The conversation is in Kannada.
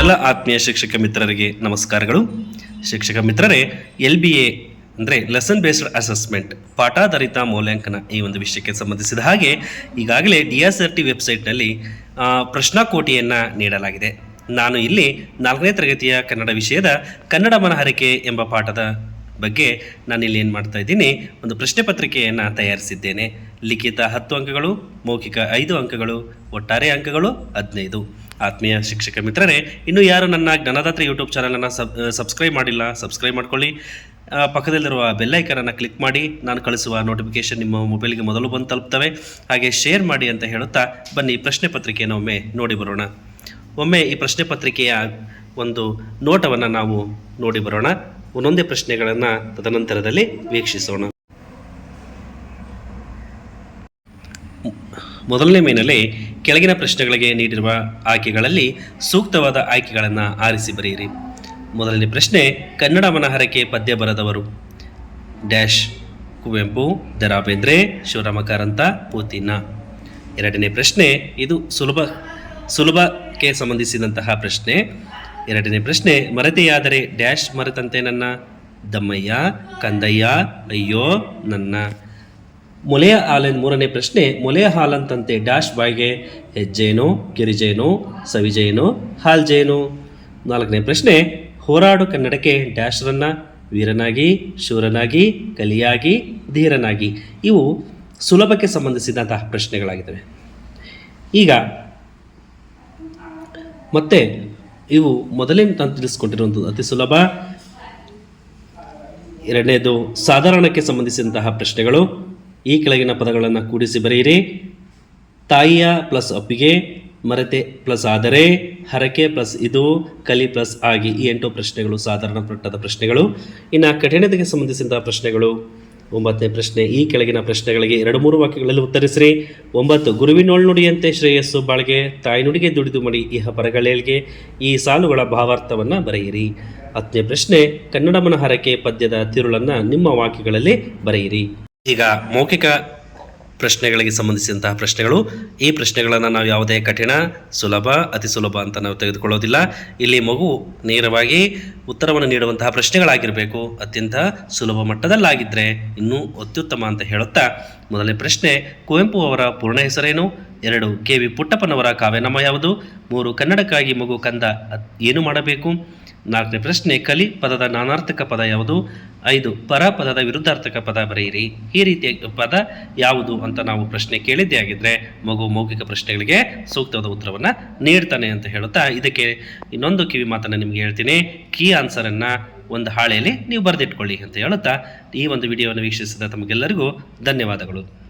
ನನ್ನೆಲ್ಲ ಆತ್ಮೀಯ ಶಿಕ್ಷಕ ಮಿತ್ರರಿಗೆ ನಮಸ್ಕಾರಗಳು. ಶಿಕ್ಷಕ ಮಿತ್ರರೇ, ಎಲ್ ಬಿ ಎ ಅಂದರೆ ಲೆಸನ್ ಬೇಸ್ಡ್ ಅಸೆಸ್ಮೆಂಟ್ ಪಾಠಾಧಾರಿತ ಮೌಲ್ಯಾಂಕನ ಈ ಒಂದು ವಿಷಯಕ್ಕೆ ಸಂಬಂಧಿಸಿದ ಹಾಗೆ ಈಗಾಗಲೇ ಡಿ ಎಸ್ ಆರ್ ಟಿ ವೆಬ್ಸೈಟ್ನಲ್ಲಿ ಪ್ರಶ್ನಾಕೋಟಿಯನ್ನು ನೀಡಲಾಗಿದೆ. ನಾನು ಇಲ್ಲಿ ನಾಲ್ಕನೇ ತರಗತಿಯ ಕನ್ನಡ ವಿಷಯದ ಕನ್ನಡ ಮನಹರಿಕೆ ಎಂಬ ಪಾಠದ ಬಗ್ಗೆ ನಾನು ಇಲ್ಲಿ ಏನು ಮಾಡ್ತಾ ಇದ್ದೀನಿ, ಒಂದು ಪ್ರಶ್ನೆ ಪತ್ರಿಕೆಯನ್ನು ತಯಾರಿಸಿದ್ದೇನೆ. ಲಿಖಿತ ಹತ್ತು ಅಂಕಗಳು, ಮೌಖಿಕ ಐದು ಅಂಕಗಳು, ಒಟ್ಟಾರೆ ಅಂಕಗಳು ಹದಿನೈದು. ಆತ್ಮೀಯ ಶಿಕ್ಷಕ ಮಿತ್ರರೇ, ಇನ್ನು ಯಾರು ನನ್ನ ಜ್ಞಾನದಾತ್ರಿ ಯೂಟ್ಯೂಬ್ ಚಾನಲನ್ನು ಸಬ್ ಸಬ್ಸ್ಕ್ರೈಬ್ ಮಾಡಿಲ್ಲ ಸಬ್ಸ್ಕ್ರೈಬ್ ಮಾಡ್ಕೊಳ್ಳಿ. ಪಕ್ಕದಲ್ಲಿರುವ ಬೆಲ್ಲೈಕನನ್ನು ಕ್ಲಿಕ್ ಮಾಡಿ, ನಾನು ಕಳಿಸುವ ನೋಟಿಫಿಕೇಶನ್ ನಿಮ್ಮ ಮೊಬೈಲ್ಗೆ ಮೊದಲು ಬಂದು ತಲುಪ್ತವೆ. ಹಾಗೆ ಶೇರ್ ಮಾಡಿ ಅಂತ ಹೇಳುತ್ತಾ, ಬನ್ನಿ ಪ್ರಶ್ನೆ ಪತ್ರಿಕೆಯನ್ನು ಒಮ್ಮೆ ನೋಡಿ ಬರೋಣ. ಒಮ್ಮೆ ಈ ಪ್ರಶ್ನೆ ಪತ್ರಿಕೆಯ ಒಂದು ನೋಟವನ್ನು ನಾವು ನೋಡಿ ಬರೋಣ. ಒಂದೊಂದೇ ಪ್ರಶ್ನೆಗಳನ್ನು ತದನಂತರದಲ್ಲಿ ವೀಕ್ಷಿಸೋಣ. ಮೊದಲನೇ ಮೇನಲ್ಲಿ ಕೆಳಗಿನ ಪ್ರಶ್ನೆಗಳಿಗೆ ನೀಡಿರುವ ಆಯ್ಕೆಗಳಲ್ಲಿ ಸೂಕ್ತವಾದ ಆಯ್ಕೆಗಳನ್ನು ಆರಿಸಿ ಬರೆಯಿರಿ. ಮೊದಲನೇ ಪ್ರಶ್ನೆ, ಕನ್ನಡ ಮನಹರಕೆ ಪದ್ಯ ಬರೆದವರು. ಡ್ಯಾಶ್, ಕುವೆಂಪು ದ ರಾ ಬೇಂದ್ರೆ ಶಿವರಾಮ ಕಾರಂತ ಪೂತಿನ. ಎರಡನೇ ಪ್ರಶ್ನೆ, ಇದು ಸುಲಭ, ಸುಲಭಕ್ಕೆ ಸಂಬಂಧಿಸಿದಂತಹ ಪ್ರಶ್ನೆ. ಎರಡನೇ ಪ್ರಶ್ನೆ, ಮರೆತೆಯಾದರೆ ಡ್ಯಾಶ್ ಮರೆತಂತೆ ನನ್ನ. ದಮ್ಮಯ್ಯ, ಕಂದಯ್ಯ, ಅಯ್ಯೋ, ನನ್ನ. ಮೊಲೆಯ ಹಾಲಿನ ಮೂರನೇ ಪ್ರಶ್ನೆ, ಮೊಲೆಯ ಹಾಲಂತಂತೆ ಡ್ಯಾಶ್ ಬಾಯ್ಗೆ ಹೆಜ್ಜೇನು ಕಿರಿಜೇನೋ ಸವಿಜೇನು ಹಾಲ್ಜೇನು ನಾಲ್ಕನೇ ಪ್ರಶ್ನೆ, ಹೋರಾಡು ಕನ್ನಡಕ್ಕೆ ಡ್ಯಾಶ್ರನ್ನ ವೀರನಾಗಿ, ಶೂರನಾಗಿ, ಕಲಿಯಾಗಿ, ಧೀರನಾಗಿ. ಇವು ಸುಲಭಕ್ಕೆ ಸಂಬಂಧಿಸಿದಂತಹ ಪ್ರಶ್ನೆಗಳಾಗಿದ್ದಾವೆ. ಈಗ, ಮತ್ತೆ ಇವು ಮೊದಲೇ ನಾನು ತಿಳಿಸ್ಕೊಟ್ಟಿರುವಂಥದ್ದು ಅತಿ ಸುಲಭ. ಎರಡನೇದು, ಸಾಧಾರಣಕ್ಕೆ ಸಂಬಂಧಿಸಿದಂತಹ ಪ್ರಶ್ನೆಗಳು. ಈ ಕೆಳಗಿನ ಪದಗಳನ್ನು ಕೂಡಿಸಿ ಬರೆಯಿರಿ. ತಾಯಿಯ ಪ್ಲಸ್ ಅಪ್ಪಿಗೆ, ಮರತೆ ಪ್ಲಸ್ ಆದರೆ, ಹರಕೆ ಪ್ಲಸ್ ಇದು, ಕಲಿ ಪ್ಲಸ್ ಆಗಿ ಈ ಎಂಟು ಪ್ರಶ್ನೆಗಳು ಸಾಧಾರಣ ಮಟ್ಟದ ಪ್ರಶ್ನೆಗಳು. ಇನ್ನು ಕಠಿಣತೆಗೆ ಸಂಬಂಧಿಸಿದ ಪ್ರಶ್ನೆಗಳು. ಒಂಬತ್ತನೇ ಪ್ರಶ್ನೆ, ಈ ಕೆಳಗಿನ ಪ್ರಶ್ನೆಗಳಿಗೆ ಎರಡು ಮೂರು ವಾಕ್ಯಗಳಲ್ಲಿ ಉತ್ತರಿಸಿರಿ. ಒಂಬತ್ತು, ಗುರುವಿನೋಳ್ ನುಡಿಯಂತೆ ಶ್ರೇಯಸ್ಸು ಬಾಳ್ಗೆ ತಾಯ್ನುಡಿಗೆ ದುಡಿದು ಮಡಿ ಇಹ ಪರಗಳಿಗೆ ಈ ಸಾಲುಗಳ ಭಾವಾರ್ಥವನ್ನು ಬರೆಯಿರಿ. ಹತ್ತನೇ ಪ್ರಶ್ನೆ ಕನ್ನಡ ಮನಹರಕೆ ಪದ್ಯದ ತಿರುಳನ್ನು ನಿಮ್ಮ ವಾಕ್ಯಗಳಲ್ಲಿ ಬರೆಯಿರಿ. ಈಗ ಮೌಖಿಕ ಪ್ರಶ್ನೆಗಳಿಗೆ ಸಂಬಂಧಿಸಿದಂತಹ ಪ್ರಶ್ನೆಗಳು. ಈ ಪ್ರಶ್ನೆಗಳನ್ನು ನಾವು ಯಾವುದೇ ಕಠಿಣ, ಸುಲಭ, ಅತಿ ಸುಲಭ ಅಂತ ನಾವು ತೆಗೆದುಕೊಳ್ಳೋದಿಲ್ಲ. ಇಲ್ಲಿ ಮಗು ನೇರವಾಗಿ ಉತ್ತರವನ್ನು ನೀಡುವಂತಹ ಪ್ರಶ್ನೆಗಳಾಗಿರಬೇಕು. ಅತ್ಯಂತ ಸುಲಭ ಮಟ್ಟದಲ್ಲಾಗಿದ್ದರೆ ಇನ್ನೂ ಅತ್ಯುತ್ತಮ ಅಂತ ಹೇಳುತ್ತಾ. ಮೊದಲನೇ ಪ್ರಶ್ನೆ, ಕುವೆಂಪು ಅವರ ಪೂರ್ಣ ಹೆಸರೇನು? ಎರಡು, ಕೆ ವಿ ಪುಟ್ಟಪ್ಪನವರ ಕಾವ್ಯನಾಮ ಯಾವುದು? ಮೂರು, ಕನ್ನಡಕ್ಕಾಗಿ ಮಗು ಕಂದ ಏನು ಮಾಡಬೇಕು? ನಾಲ್ಕನೇ ಪ್ರಶ್ನೆ, ಕಲಿ ಪದದ ನಾನಾರ್ಥಕ ಪದ ಯಾವುದು? ಐದು, ಪರ ಪದದ ವಿರುದ್ಧಾರ್ಥಕ ಪದ ಬರೆಯಿರಿ. ಈ ರೀತಿಯ ಪದ ಯಾವುದು ಅಂತ ನಾವು ಪ್ರಶ್ನೆ ಕೇಳಿದ್ದೇ ಆಗಿದ್ರೆ ಮಗು ಮೌಖಿಕ ಪ್ರಶ್ನೆಗಳಿಗೆ ಸೂಕ್ತವಾದ ಉತ್ತರವನ್ನು ನೀಡ್ತಾನೆ ಅಂತ ಹೇಳುತ್ತಾ ಇದಕ್ಕೆ ಇನ್ನೊಂದು ಕಿವಿ ಮಾತನ್ನು ನಿಮಗೆ ಹೇಳ್ತೀನಿ. ಕೀ ಆನ್ಸರನ್ನು ಒಂದು ಹಾಳೆಯಲ್ಲಿ ನೀವು ಬರೆದಿಟ್ಕೊಳ್ಳಿ ಅಂತ ಹೇಳುತ್ತಾ ಈ ಒಂದು ವಿಡಿಯೋವನ್ನು ವೀಕ್ಷಿಸಿದ ತಮಗೆಲ್ಲರಿಗೂ ಧನ್ಯವಾದಗಳು.